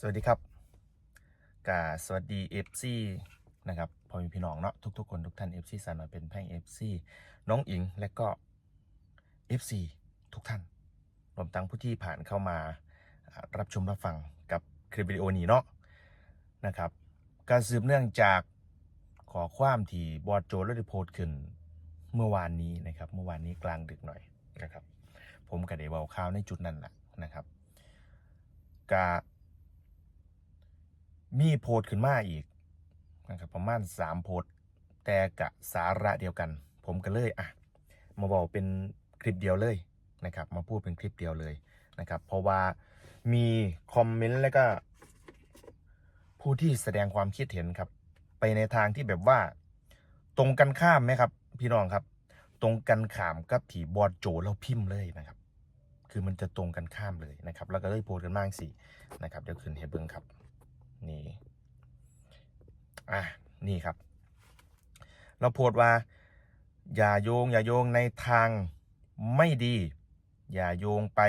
สวัสดีครับกาสวัสดี FC นะครับพอม่พี่น้องเนาะทุกๆคนทุกท่าน FC สาน้อยเป็นแพ่ง FC น้องอิงและก็ FC ทุกท่านรวมทั้งผู้ที่ผ่านเข้ามารับชมรับฟังกับคลิปวิดีโอนี้เนาะนะครับ การสืบเนื่องจากขอความที่บอดโจและได้โพสต์ขึ้นเมื่อวานนี้นะครับ เมื่อวานนี้กลางดึกหน่อยนะครับ ผมก็ได้เบาข่าวในจุดนั้นแหละนะครับกา มีโพสขึ้นมาอีกนะครับประมาณสามโพสแต่กะสาระเดียวกัน ผมก็เลยอะมาบอกเป็นคลิปเดียวเลยนะครับมาพูดเป็นคลิปเดียวเลยนะครับ เพราะว่ามีคอมเมนต์แล้วก็ ผู้ที่แสดงความคิดเห็นครับ ไปในทางที่แบบว่า ตรงกันข้ามไหมครับ พี่น้องครับ ตรงกันข้ามกับที่บอดโจเราพิมพ์เลยนะครับ คือมันจะตรงกันข้ามเลยนะครับ แล้วก็เลยโพสกันมากสินะครับเดี๋ยวขึ้นให้เบิ้งครับ นี่อะนี่ครับ เราโพสต์ว่า อย่าโยง อย่าโยงในทางไม่ดี อย่าโยงไป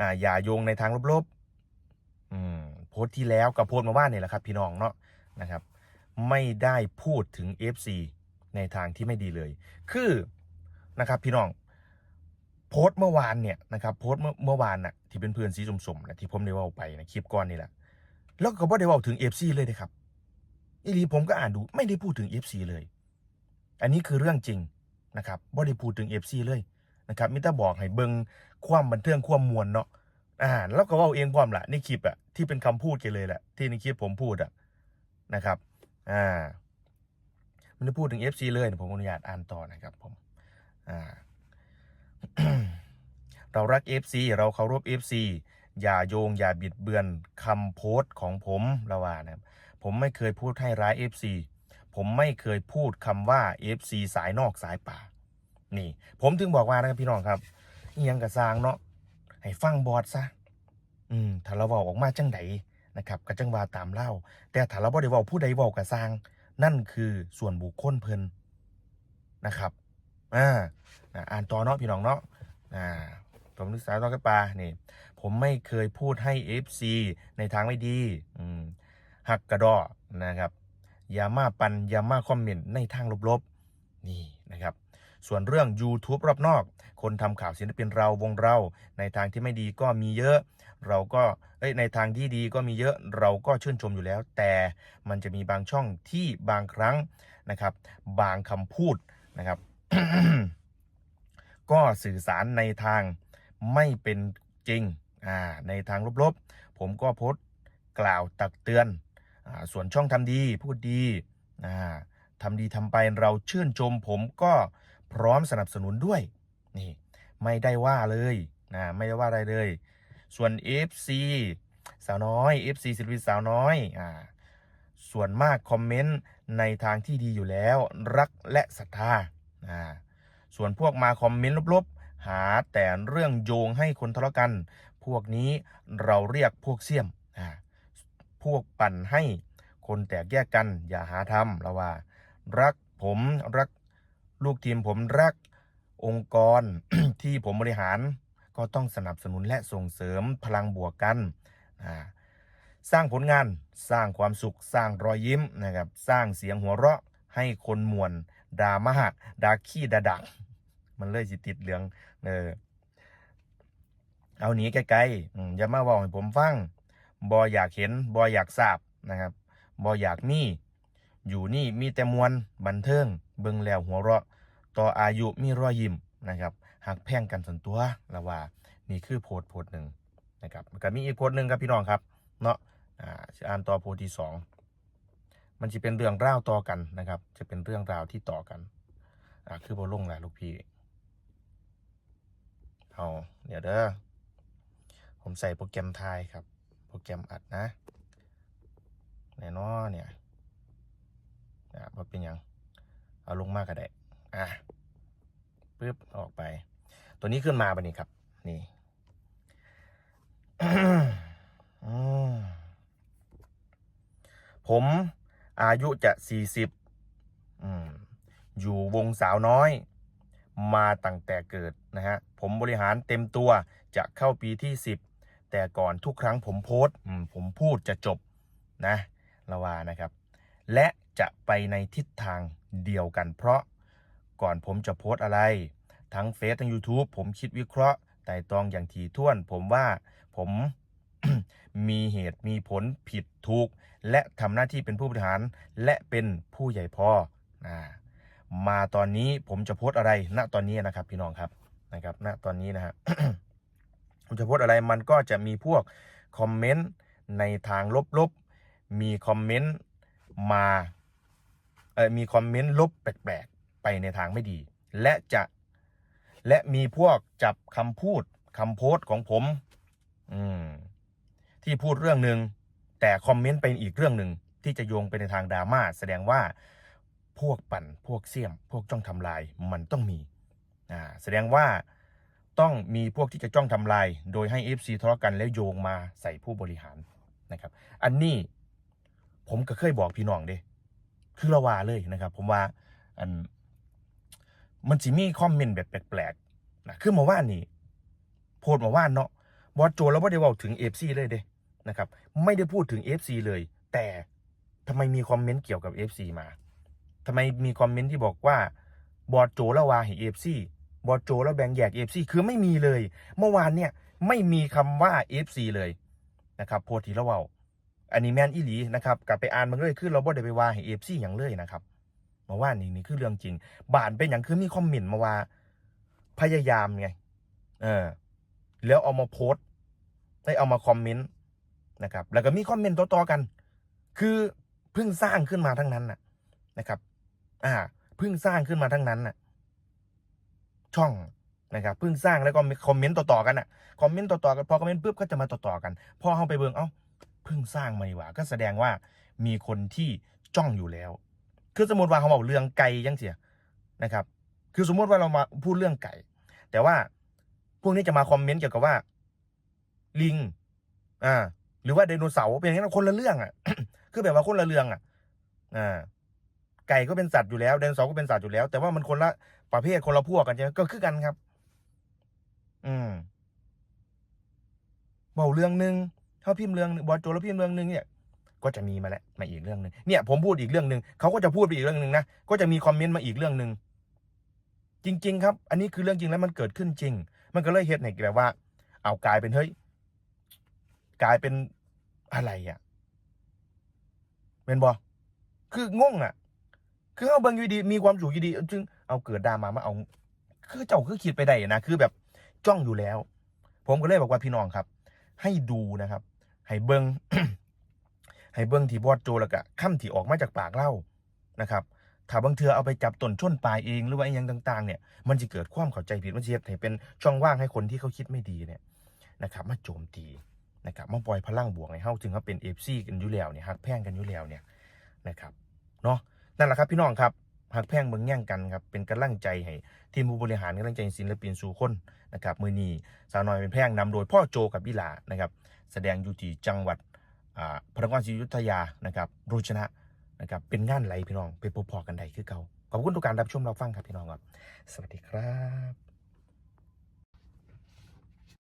อ่าอย่าโยงในทางลบๆอืมโพสต์ที่แล้วกับโพสต์มาว่าเนี่ยแหละครับ พี่น้องเนาะนะครับ ไม่ได้พูดถึง FC ในทางที่ไม่ดีเลย คือนะครับพี่น้องโพสต์เมื่อวานเนี่ยนะครับโพสต์เมื่อเมื่อวานน่ะที่เป็นเพื่อนสีสมๆนะที่ผมได้ว่าไปนะคลิปก่อนนี่แหละ แล้วก็บ่ได้เว้าถึง FC เลยนะครับอีลีผมก็อ่านดูไม่ได้พูดถึง FC เลย อันนี้คือเรื่องจริงนะครับบ่ได้พูดถึง FC เลยนะครับมิตรบอกให้เบิงความบันเทิงความมวลเนาะอ่าแล้วก็ว้าเองพร้อมละในคลิปอะที่เป็นคำพูดกันเลยแหละที่ในคลิปผมพูดอะนะครับอ่าไม่ได้พูดถึง FC เลยผมอนุญาตอ่านต่อนะครับผมอ่าเรารัก FC เราเคารพ FC อย่าโยงอย่าบิดเบือนคำโพสต์ของผมละว่านะครับผมไม่เคยพูดให้ร้าย FC ผมไม่เคยพูดคำว่า FC สายนอกสายป่า นี่ ผมถึงบอกว่านะครับพี่น้องครับยังกระซางเนาะให้ฟังบอดซะอืมถ้าเราเว้าออกมาจังไดนะครับก็จังว่าตามเล่า แต่ถ้าเราบ่ได้เว้าผู้ใดเว้ากระซาง นั่นคือส่วนบุคคลเพิ่นนะครับอ่าอ่านต่อเนาะพี่น้องเนาะอ่าผมนึกสายนอกสายป่านี่ ผมไม่เคยพูดให้ FC ในทางไม่ดีหักกระดอนะครับอย่ามาปันอย่ามาคอมเมนต์ในทางลบๆนี่นะครับ ส่วนเรื่อง YouTube รอบนอก คนทำข่าวศิลปินเราวงเรา ในทางที่ไม่ดีก็มีเยอะ เราก็เอ้ยในทางที่ดีก็มีเยอะเราก็ชื่นชมอยู่แล้ว แต่มันจะมีบางช่องที่บางครั้งนะครับ บางคำพูดนะครับ ก็สื่อสารในทางไม่เป็นจริง ในทางลบๆ ผมก็โพสต์กล่าวตักเตือนอส่วนช่องทำดีพูดดีอ่าทำดีทำไปเราชื่นชม ผมก็พร้อมสนับสนุนด้วยนี่ไม่ได้ว่าเลยนะไม่ได้ว่าอะไรเลย ส่วน FC สาวน้อย FC ศิลปินสาวน้อยอ่าส่วนมากคอมเมนต์ในทางที่ดีอยู่แล้ว รักและศรัทธาอ่าส่วนพวกมาคอมเมนต์ลบๆ หาแต่เรื่องโยงให้คนทะเลาะกัน พวกนี้เราเรียกพวกเสี่ยมพวกปั่นให้คนแตกแยกกัน อย่าหาทำเราว่า รักผมรักลูกทีมผมรักองค์กรที่ผมบริหารก็ต้องสนับสนุนและส่งเสริมพลังบวกกัน สร้างผลงานสร้างความสุข สร้างรอยยิ้มนะครับ สร้างเสียงหัวเราะให้คนมวนดาม่าดาขี้ดาดัก มันเลยสิติดเหลืองเออ เอาหนีไกลๆอย่ามาบอกให้ผมฟังบออยากเห็นบออยากทราบนะครับบออยากมีอยู่นี่มีแต่มวลบันเทิงเบิ่งแล้วหัวเราะ ต่ออายุมีรอยยิ้มนะครับหักแพ่งกันส่วนตัวละว่านี่คือโพสโพสหนึ่งนะครับก็มีอีกโพสหนึ่งครับพี่น้องครับเนาะอ่าจะอ่านต่อโพสที่สองมันจะเป็นเรื่องราวต่อกันนะครับ จะเป็นเรื่องราวที่ต่อกันอ่าคือบอลงแหละลูกพี่เอาเดี๋ยวเด้อ ผมใส่โปรแกรมไทยครับ โปรแกรมอัดนะแน่นอนเนี่ยอะว่าเป็นยัง เอาลงมากก็ได้ อะปึ๊บออกไป ตัวนี้ขึ้นมาปะนี่ครับ นี่ผมอายุจะสี่สิบอยู่วงสาวน้อย มาตั้งแต่เกิดนะฮะ ผมบริหารเต็มตัวจะเข้าปีที่สิบ แต่ก่อนทุกครั้งผมโพสต์ผมพูดจะจบนะละวานะครับ และจะไปในทิศทางเดียวกัน เพราะก่อนผมจะโพสต์อะไร ทั้งเฟซทั้ง YouTube ผมคิดวิเคราะห์ไต่ตรองอย่างถี่ถ้วน ผมว่าผมมีเหตุมีผลผิดถูก และทำหน้าที่เป็นผู้บริหาร และเป็นผู้ใหญ่พอนะมาตอนนี้ผมจะโพสต์อะไรณตอนนี้นะครับพี่น้องครับนะครับณตอนนี้นะฮะ ผมจะโพสอะไรมันก็จะมีพวกคอมเมนต์ในทางลบๆ มีคอมเมนต์มาเออมีคอมเมนต์ลบแปลกๆ ไปในทางไม่ดี และจะและมีพวกจับคำพูดคำโพสต์ของผม อืม ที่พูดเรื่องหนึ่งแต่คอมเมนต์ไปอีกเรื่องหนึ่งที่จะโยงไปในทางดราม่าแสดงว่าพวกปั่นพวกเสี่ยม พวกจ้องทำลายมันต้องมีอ่าแสดงว่า ต้องมีพวกที่จะจ้องทำลาย โดยให้ FC ทะเลาะกันแล้วโยงมาใส่ผู้บริหารนะครับ อันนี้ผมก็เคยบอกพี่น้องเด้คือระว่าเลยนะครับ ผมว่าอันมันสิมีคอมเมนต์แบบแปลกๆนะคือมาว่านี่โพสมาว่านเนาะบอสโจแล้วว่าได้เว่าถึง FC เลยเด้นะครับ ไม่ได้พูดถึง FC เลย แต่ทำไมมีคอมเมนต์เกี่ยวกับ FC มาทำไมมีคอมเมนต์ที่บอกว่าบอสโจแล้วว่าให้ FC บอโจแล้วแบ่งแยก FC คือไม่มีเลย เมื่อวานเนี่ยไม่มีคำว่า FC เลยนะครับโพสต์ที่เราเว้าอันนี้แมนอีหลีนะครับกลับไปอ่านมันเลยคือเราบ่ได้ไปว่าให้ FC อย่างเลยนะครับมาว่านี่นี่คือเรื่องจริง บานเป็นอย่างคือมีคอมเมนต์มาว่า พยายามไงเออแล้วเอามาโพสต์ได้เอามาคอมเมนต์นะครับ แล้วก็มีคอมเมนต์ต่อๆกัน คือเพิ่งสร้างขึ้นมาทั้งนั้นน่ะนะครับ อ่าเพิ่งสร้างขึ้นมาทั้งนั้นน่ะ ช่องนะครับเพิ่งสร้างแล้วก็มีคอมเมนต์ต่อๆกันน่ะคอมเมนต์ต่อๆกันพอคอมเมนต์ปุ๊บก็จะมาต่อๆกัน พอเข้าไปเบิ่งเอ้าเพิ่งสร้างมาดีกว่า ก็แสดงว่ามีคนที่จ้องอยู่แล้ว คือสมมติว่าเขาบอกเรื่องไก่ยังเสียนะครับ คือสมมติว่าเรามาพูดเรื่องไก่ แต่ว่าพวกนี้จะมาคอมเมนต์เกี่ยวกับว่า ลิงอ่าหรือว่าไดโนเสาร์เป็นอย่างนั้นคนละเรื่องอะ คือแบบว่าคนละเรื่องอะอ่า ไก่ก็เป็นสัตว์อยู่แล้วไดโนเสาร์ก็เป็นสัตว์อยู่แล้ว แต่ว่ามันคนละประเภทคนละพวกกันใช่ไหมก็คือกันครับ อืมเบาเรื่องหนึ่งเท่าพิมพ์เรื่องหนึ่งบอโจแล้วพิมพ์เรื่องหนึ่งเนี่ย ก็จะมีมาแล้วมาอีกเรื่องหนึ่งเนี่ย ผมพูดอีกเรื่องหนึ่งเขาก็จะพูดไปอีกเรื่องหนึ่งนะก็จะมีคอมเมนต์มาอีกเรื่องหนึ่งจริง ๆ ครับ อันนี้คือเรื่องจริงแล้วมันเกิดขึ้นจริง มันก็เลยเฮ็ดให้แบบว่า เอากลายเป็นเฮ้ยกลายเป็นอะไรอะเป็นบอคืองงอะ คือเอาเบิ่งอยู่ดีมีความสุขอยู่ดีจึงเอาเกิดดรามามาเอา คือเจ้าคือคิดไปได้นะคือแบบจ้องอยู่แล้ว ผมก็เลยบอกว่าพี่น้องครับ ให้ดูนะครับ ให้เบิงให้เบิ้งที่บอดโจแล้วก็คำที่ออกมาจากปากเล่านะครับถ้าบางเทือเอาไปจับต้นช่นปลายเองหรือว่าอหยังต่าง ๆ เนี่ย มันจะเกิดความเข้าใจผิดมันจะเฮ็ดให้เป็นช่องว่างให้คนที่เขาคิดไม่ดีเนี่ยนะครับ มาโจมตีนะครับมาปล่อยพลังบวกในเฮาถึงเขาเป็นเอฟซีกันอยู่แล้วเนี่ยฮักแพ่งกันอยู่แล้วเนี่ยนะครับเนาะ นั่นแหละครับพี่น้องครับหักแพงเมืองแย่งกันครับเป็นกำลังใจให้ทีมผู้บริหารกำลังใจให้ศิลปินสู่คนนะครับมือนีสาวน้อยเป็นแพงนำโดยพ่อโจกับอีหลานะครับแสดงอยู่ที่จังหวัดอ่าพระนครศรีอยุธยานะครับรุชนะนะครับเป็นงานไหลพี่น้องไปพบพอกันได้คือเก่าขอบคุณทุกการรับชมรับฟังครับพี่น้องครับ สวัสดีครับ